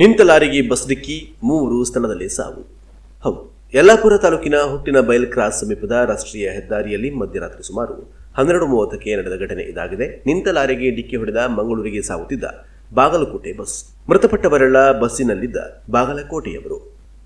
ನಿಂತ ಲಾರಿಗೆ ಬಸ್ ಡಿಕ್ಕಿ ಮೂವರು ಸ್ಥಳದಲ್ಲಿ ಸಾವು. ಹೌದು, ಯಲ್ಲಾಪುರ ತಾಲೂಕಿನ ಹುಟ್ಟಿನ ಬೈಲ್ ಕ್ರಾಸ್ ಸಮೀಪದ ರಾಷ್ಟ್ರೀಯ ಹೆದ್ದಾರಿಯಲ್ಲಿ ಮಧ್ಯರಾತ್ರಿ ಸುಮಾರು ಹನ್ನೆರಡು ಮೂವತ್ತಕ್ಕೆ ನಡೆದ ಘಟನೆ ಇದಾಗಿದೆ. ನಿಂತ ಲಾರಿಗೆ ಡಿಕ್ಕಿ ಹೊಡೆದ ಮಂಗಳೂರಿಗೆ ಸಾಗುತ್ತಿದ್ದ ಬಾಗಲಕೋಟೆ ಬಸ್. ಮೃತಪಟ್ಟವರೆಲ್ಲ ಬಸ್ಸಿನಲ್ಲಿದ್ದ ಬಾಗಲಕೋಟೆಯವರು.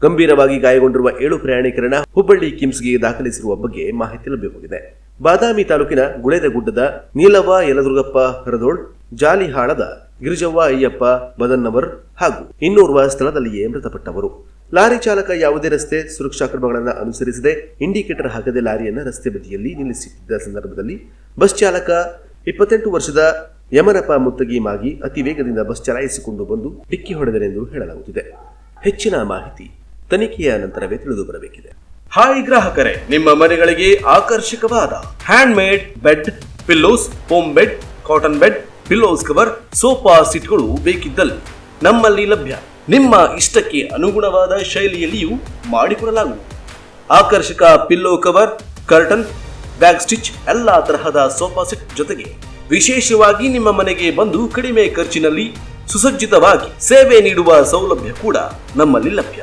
ಗಂಭೀರವಾಗಿ ಗಾಯಗೊಂಡಿರುವ ಏಳು ಪ್ರಯಾಣಿಕರನ್ನ ಹುಬ್ಬಳ್ಳಿ ಕಿಮ್ಸ್ಗೆ ದಾಖಲಿಸಿರುವ ಬಗ್ಗೆ ಮಾಹಿತಿ ಲಭ್ಯವಾಗಿದೆ. ಬಾದಾಮಿ ತಾಲೂಕಿನ ಗುಳೇದಗುಡ್ಡದ ನೀಲವ ಯಲದುರ್ಗಪ್ಪ ಹರದೋಳ್, ಜಾಲಿಹಾಳದ ಗಿರಿಜವ್ವ, ಅಯ್ಯಪ್ಪ ಮದನ್ನವರ್ ಹಾಗೂ ಇನ್ನೋರ್ವ ಸ್ಥಳದಲ್ಲಿಯೇ ಮೃತಪಟ್ಟವರು. ಲಾರಿ ಚಾಲಕ ಯಾವುದೇ ರಸ್ತೆ ಸುರಕ್ಷಾ ಕ್ರಮಗಳನ್ನು ಅನುಸರಿಸದೆ ಇಂಡಿಕೇಟರ್ ಹಾಕದೆ ಲಾರಿಯನ್ನು ರಸ್ತೆ ಬದಿಯಲ್ಲಿ ನಿಲ್ಲಿಸಿದ್ದ ಸಂದರ್ಭದಲ್ಲಿ ಬಸ್ ಚಾಲಕ ಇಪ್ಪತ್ತೆಂಟು ವರ್ಷದ ಯಮನಪ್ಪ ಮುತ್ತಗಿ ಮಾಗಿ ಅತಿ ವೇಗದಿಂದ ಬಸ್ ಚಲಾಯಿಸಿಕೊಂಡು ಬಂದು ಡಿಕ್ಕಿ ಹೊಡೆದರೆಂದು ಹೇಳಲಾಗುತ್ತಿದೆ. ಹೆಚ್ಚಿನ ಮಾಹಿತಿ ತನಿಖೆಯ ನಂತರವೇ ತಿಳಿದು ಬರಬೇಕಿದೆ ಹಾಯ್ ಗ್ರಾಹಕರೇ, ನಿಮ್ಮ ಮನೆಗಳಿಗೆ ಆಕರ್ಷಕವಾದ hand made bed pillows home bed cotton bed pillows cover sofa ಸೀಟ್ಗಳು ಬೇಕಿದ್ದಲ್ಲಿ ನಮ್ಮಲ್ಲಿ ಲಭ್ಯ. ನಿಮ್ಮ ಇಷ್ಟಕ್ಕೆ ಅನುಗುಣವಾದ ಶೈಲಿಯಲ್ಲಿಯೂ ಮಾಡಿಕೊಡಲಾಗುವುದು. ಆಕರ್ಷಕ pillow cover, curtain, bag stitch, ಎಲ್ಲ ತರಹದ ಸೋಫಾ ಸೆಟ್ ಜೊತೆಗೆ ವಿಶೇಷವಾಗಿ ನಿಮ್ಮ ಮನೆಗೆ ಬಂದು ಕಡಿಮೆ ಖರ್ಚಿನಲ್ಲಿ ಸುಸಜ್ಜಿತವಾಗಿ ಸೇವೆ ನೀಡುವ ಸೌಲಭ್ಯ ಕೂಡ ನಮ್ಮಲ್ಲಿ ಲಭ್ಯ.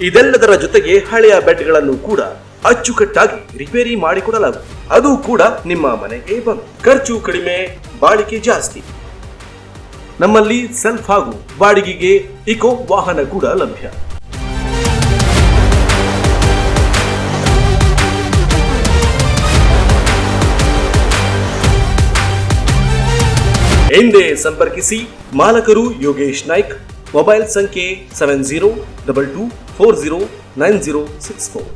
ಇದೆಲ್ಲದರ ಜೊತೆಗೆ ಹಳೆಯ ಬೆಡ್ಗಳನ್ನು ಕೂಡ ಅಚ್ಚುಕಟ್ಟಾಗಿ ರಿಪೇರಿ ಮಾಡಿಕೊಡಲಾಗುತ್ತದೆ ಅದು ಕೂಡ ನಿಮ್ಮ ಮನೆಗೆ ಬಂದು. ಖರ್ಚು ಕಡಿಮೆ, ಬಾಳಿಕೆ ಜಾಸ್ತಿ. ನಮ್ಮಲ್ಲಿ ಸೆಲ್ಫ್ ಹಾಗೂ ಬಾಡಿಗೆಗೆ ಇಕೋ ವಾಹನ ಕೂಡ ಲಭ್ಯ. ಎಂದೇ ಸಂಪರ್ಕಿಸಿ ಮಾಲಕರು ಯೋಗೇಶ್ ನಾಯ್ಕ್ ಮೊಬೈಲ್ ಸಂಖ್ಯೆ seven zero double two four zero nine zero six four